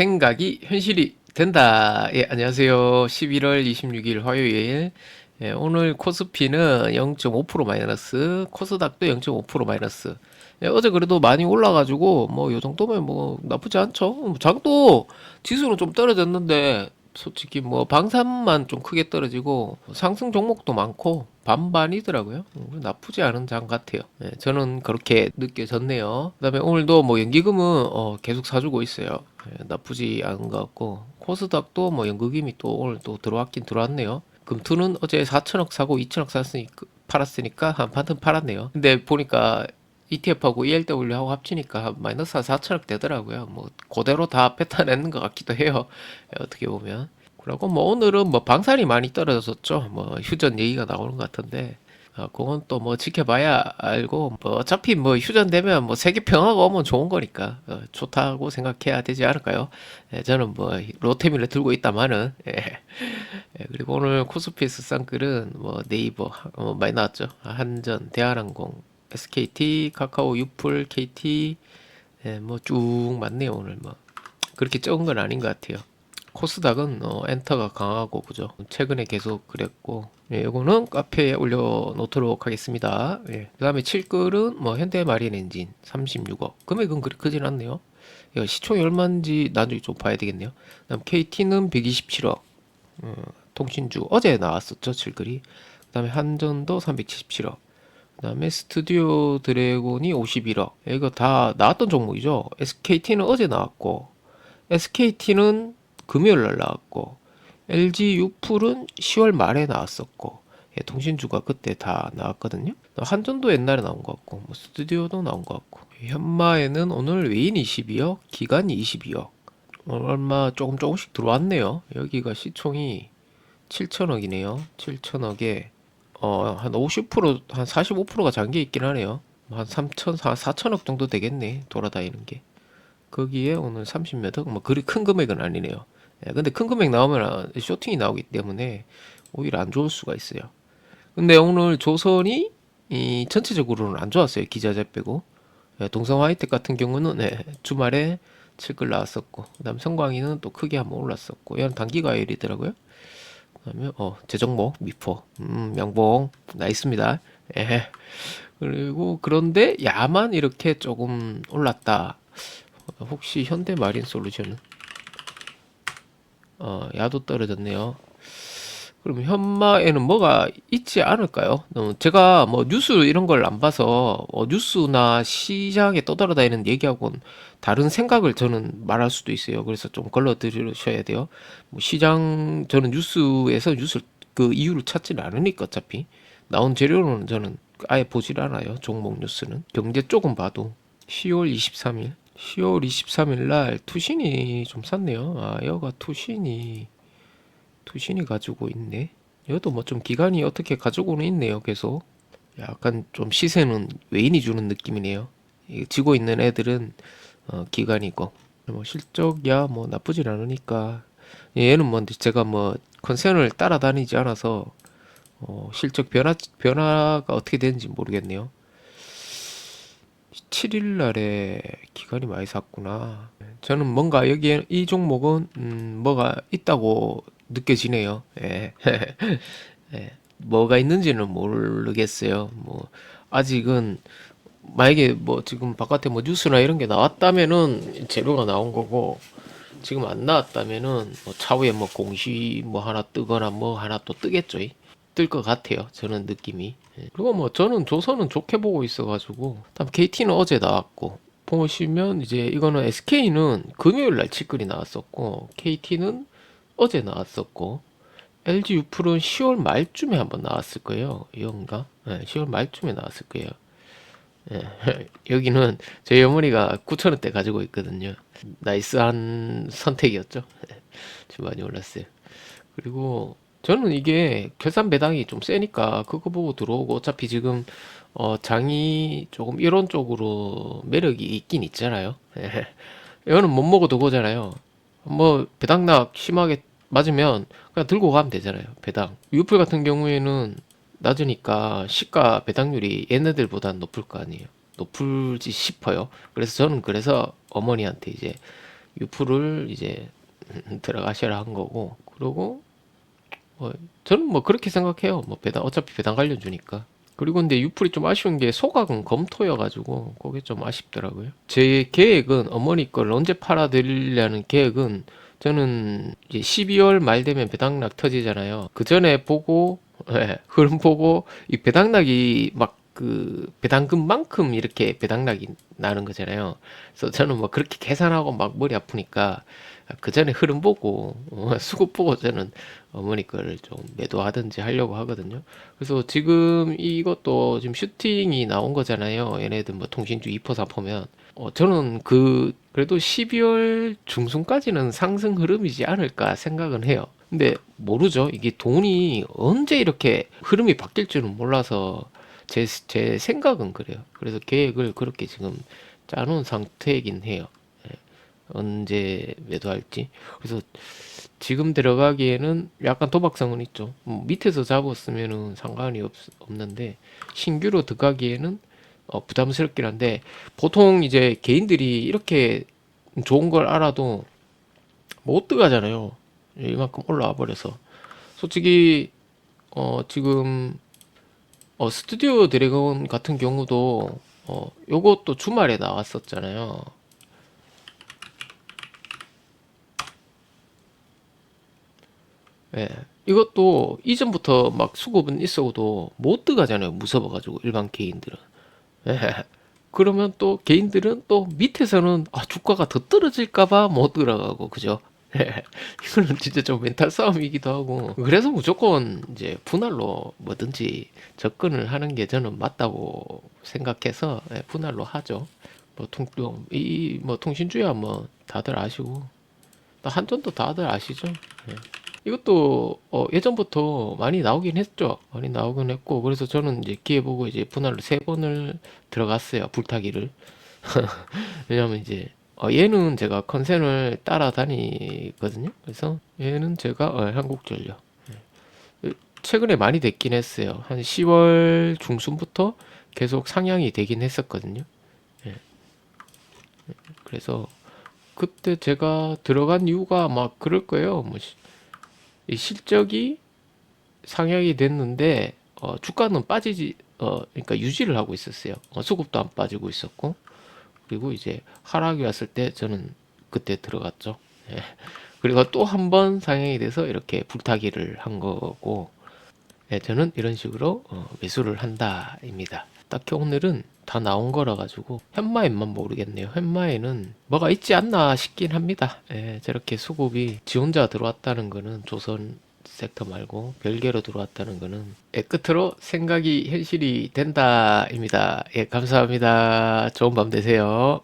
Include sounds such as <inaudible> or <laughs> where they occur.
생각이 현실이 된다. 예, 안녕하세요. 11월 26일 화요일. 예, 오늘 코스피는 0.5% 마이너스, 코스닥도 0.5% 마이너스. 예, 어제 그래도 많이 올라가지고 뭐 요 정도면 뭐 나쁘지 않죠. 뭐 장도 지수는 좀 떨어졌는데 솔직히 뭐 방산만 좀 크게 떨어지고 상승 종목도 많고 반반이더라고요. 음, 나쁘지 않은 장 같아요. 예, 저는 그렇게 느껴졌네요. 그다음에 오늘도 뭐 연기금은 어, 계속 사주고 있어요. 예, 나쁘지 않은 것 같고 코스닥도 뭐 연기금이 또 오늘 또 들어왔긴 들어왔네요. 금투는 어제 4천억 사고 2천억 샀으니까 팔았으니까 한 반은 팔았네요. 근데 보니까 ETF하고 ELW하고 합치니까 한 마이너스 한 4천억 되더라고요. 뭐 그대로 다 뱉어내는 것 같기도 해요. 예, 어떻게 보면. 그리고 뭐 오늘은 뭐 방산이 많이 떨어졌었죠. 뭐 휴전 얘기가 나오는 것 같은데 아, 그건 또 뭐 지켜봐야 알고 뭐 어차피 뭐 휴전 되면 뭐 세계 평화가 오면 좋은 거니까 어, 좋다고 생각해야 되지 않을까요? 예, 저는 뭐 로테미를 들고 있다마는 예. 예, 그리고 오늘 코스피에서 싼 글은 뭐 네이버 어, 많이 나왔죠. 한전, 대한항공, SKT, 카카오, 유플, KT 예, 뭐쭉 많네요 오늘 뭐 그렇게 적은 건 아닌 것 같아요. 코스닥은 어, 엔터가 강하고 그죠. 최근에 계속 그랬고 예, 이거는 카페에 올려놓도록 하겠습니다. 예. 그 다음에 7글은 뭐 현대마린 엔진 36억 금액은 그리 크진 않네요. 이거 시총이 얼마인지 나중에 좀 봐야 되겠네요. 그 다음 KT는 127억 어, 통신주 어제 나왔었죠 7글이. 그 다음에 한전도 377억. 그 다음에 스튜디오 드래곤이 51억. 이거 다 나왔던 종목이죠. SKT는 어제 나왔고 SKT는 금요일 날 나왔고 LG 유풀은 10월 말에 나왔었고 예, 통신주가 그때 다 나왔거든요. 한전도 옛날에 나온 것 같고 뭐 스튜디오도 나온 것 같고 현마에는 오늘 외인 22억, 기간 22억 얼마 조금 조금씩 들어왔네요. 여기가 시총이 7천억이네요. 7천억에 어, 한 50%, 한 45%가 잠겨 있긴 하네요. 한 3천, 4천억 정도 되겠네. 돌아다니는 게. 거기에 오늘 30몇 억, 뭐 그리 큰 금액은 아니네요. 예, 근데 큰 금액 나오면 쇼팅이 나오기 때문에 오히려 안 좋을 수가 있어요. 근데 오늘 조선이 이 전체적으로는 안 좋았어요. 기자재 빼고. 예, 동성 화이텍 같은 경우는 예, 주말에 7글 나왔었고, 그 다음 성광이는 또 크게 한번 올랐었고, 이건 단기 과열이더라고요. 그 다음에 어 제정목 미포 음 양봉 나있습니다. 예. 그리고 그런데 야만 이렇게 조금 올랐다. 혹시 현대 마린 솔루션은 어 야도 떨어졌네요. 그럼 현마에는 뭐가 있지 않을까요? 어, 제가 뭐 뉴스 이런 걸 안 봐서 어, 뉴스나 시장에 떠돌아다니는 얘기하고는 다른 생각을 저는 말할 수도 있어요. 그래서 좀 걸러 들으셔야 돼요. 뭐 시장 저는 뉴스에서 뉴스 그 이유를 찾지는 않으니까 어차피 나온 재료는 저는 아예 보질 않아요. 종목 뉴스는 경제 쪽은 봐도 10월 23일 10월 23일 날 투신이 좀 샀네요. 아 여가 투신이 투신이 가지고 있네. 이것도 뭐 좀 기간이 어떻게 가지고는 있네요. 계속 약간 좀 시세는 외인이 주는 느낌이네요. 이 지고 있는 애들은 어, 기간이고 뭐 실적이야 뭐 나쁘진 않으니까 얘는 뭐 제가 뭐 컨센을 따라다니지 않아서 어, 실적 변화 변화가 어떻게 되는지 모르겠네요. 7일 날에 기간이 많이 샀구나. 저는 뭔가 여기에 이 종목은 음, 뭐가 있다고 느껴지네요. 예. <laughs> 예. 뭐가 있는지는 모르겠어요. 뭐 아직은 만약에 뭐 지금 바깥에 뭐 뉴스나 이런 게 나왔다면은 재료가 나온 거고 지금 안 나왔다면은 뭐 차후에 뭐 공시 뭐 하나 뜨거나 뭐 하나 또 뜨겠죠. 뜰 것 같아요. 저는 느낌이. 예. 그리고 뭐 저는 조선은 좋게 보고 있어가지고 다음 KT는 어제 나왔고 보시면 이제 이거는 SK는 금요일 날 치글이 나왔었고 KT는 어제 나왔었고 LG U+는 10월 말쯤에 한번 나왔을 거예요. 이건가? 네, 10월 말쯤에 나왔을 거예요. 예, <laughs> 여기는 저희 어머니가 9천원대 가지고 있거든요. 나이스한 선택이었죠. <laughs> 좀 많이 올랐어요. 그리고 저는 이게 결산 배당이 좀 세니까 그거 보고 들어오고 어차피 지금 어 장이 조금 이론적으로 매력이 있긴 있잖아요. 예. 이거는 못 먹어도 그거잖아요. 뭐 배당락 심하게 맞으면 그냥 들고 가면 되잖아요. 배당. 유플 같은 경우에는 낮으니까 시가 배당률이 얘네들보다 높을 거 아니에요. 높을지 싶어요. 그래서 저는 그래서 어머니한테 이제 유프를 이제 <laughs> 들어가셔라 한 거고 그리고 뭐 저는 뭐 그렇게 생각해요. 뭐 배당 어차피 배당 관련 주니까. 그리고 근데 유풀이 좀 아쉬운 게 소각은 검토여가지고 그게 좀 아쉽더라고요. 제 계획은 어머니 걸 언제 팔아드리려는 계획은 저는 이제 12월 말 되면 배당락 터지잖아요. 그 전에 보고 <laughs> 예, 흐름 보고 이 배당락이 막 그 배당금만큼 이렇게 배당락이 나는 거잖아요. 그래서 저는 뭐 그렇게 계산하고 막 머리 아프니까 그 전에 흐름 보고 어, <laughs> 수급 보고 저는 어머니 거를 좀 매도하든지 하려고 하거든요. 그래서 지금 이것도 지금 슈팅이 나온 거잖아요. 얘네들 뭐 통신주 2% 3%면 어, 저는 그 그래도 12월 중순까지는 상승 흐름이지 않을까 생각은 해요. 근데 모르죠. 이게 돈이 언제 이렇게 흐름이 바뀔 줄은 몰라서 제, 제 생각은 그래요. 그래서 계획을 그렇게 지금 짜놓은 상태이긴 해요. 예. 언제 매도할지. 그래서 지금 들어가기에는 약간 도박성은 있죠. 뭐 밑에서 잡았으면은 상관이 없, 없는데 신규로 들어가기에는 어, 부담스럽긴 한데 보통 이제 개인들이 이렇게 좋은 걸 알아도 못 들어가잖아요. 이만큼 올라와 버려서 솔직히 어, 지금 어, 스튜디오 드래곤 같은 경우도 어, 요것도 주말에 나왔었잖아요. 예. 이것도 이전부터 막 수급은 있어도 못 들어가잖아요. 무서워가지고 일반 개인들은. 예. <laughs> 그러면 또 개인들은 또 밑에서는 아, 주가가 더 떨어질까봐 못 들어가고 그죠? <laughs> 예. 이거는 진짜 좀 멘탈 싸움이기도 하고 그래서 무조건 이제 분할로 뭐든지 접근을 하는 게 저는 맞다고 생각해서 예, 분할로 하죠. 뭐 통, 이뭐 통신주야 뭐 다들 아시고 또 한전도 다들 아시죠? 예. 이것도 어, 예전부터 많이 나오긴 했죠. 많이 나오긴 했고 그래서 저는 이제 기회 보고 이제 분할로 세 번을 들어갔어요. 불타기를. <laughs> 왜냐면 이제 어, 얘는 제가 컨센을 따라다니거든요. 그래서 얘는 제가 어, 한국전력. 예. 최근에 많이 됐긴 했어요. 한 10월 중순부터 계속 상향이 되긴 했었거든요. 예. 그래서 그때 제가 들어간 이유가 막 그럴 거예요. 뭐 실적이 상향이 됐는데 어, 주가는 빠지지 어, 그러니까 유지를 하고 있었어요. 어, 수급도 안 빠지고 있었고 그리고 이제 하락이 왔을 때 저는 그때 들어갔죠. 예. 그리고 또 한 번 상향이 돼서 이렇게 불타기를 한 거고 예, 저는 이런 식으로 어, 매수를 한다입니다. 딱히 오늘은 다 나온 거라 가지고 현마엔만 모르겠네요. 현마에는 뭐가 있지 않나 싶긴 합니다. 예, 저렇게 수급이 지 혼자 들어왔다는 거는 조선 섹터 말고 별개로 들어왔다는 거는 예, 끝으로 생각이 현실이 된다입니다. 예, 감사합니다. 좋은 밤 되세요.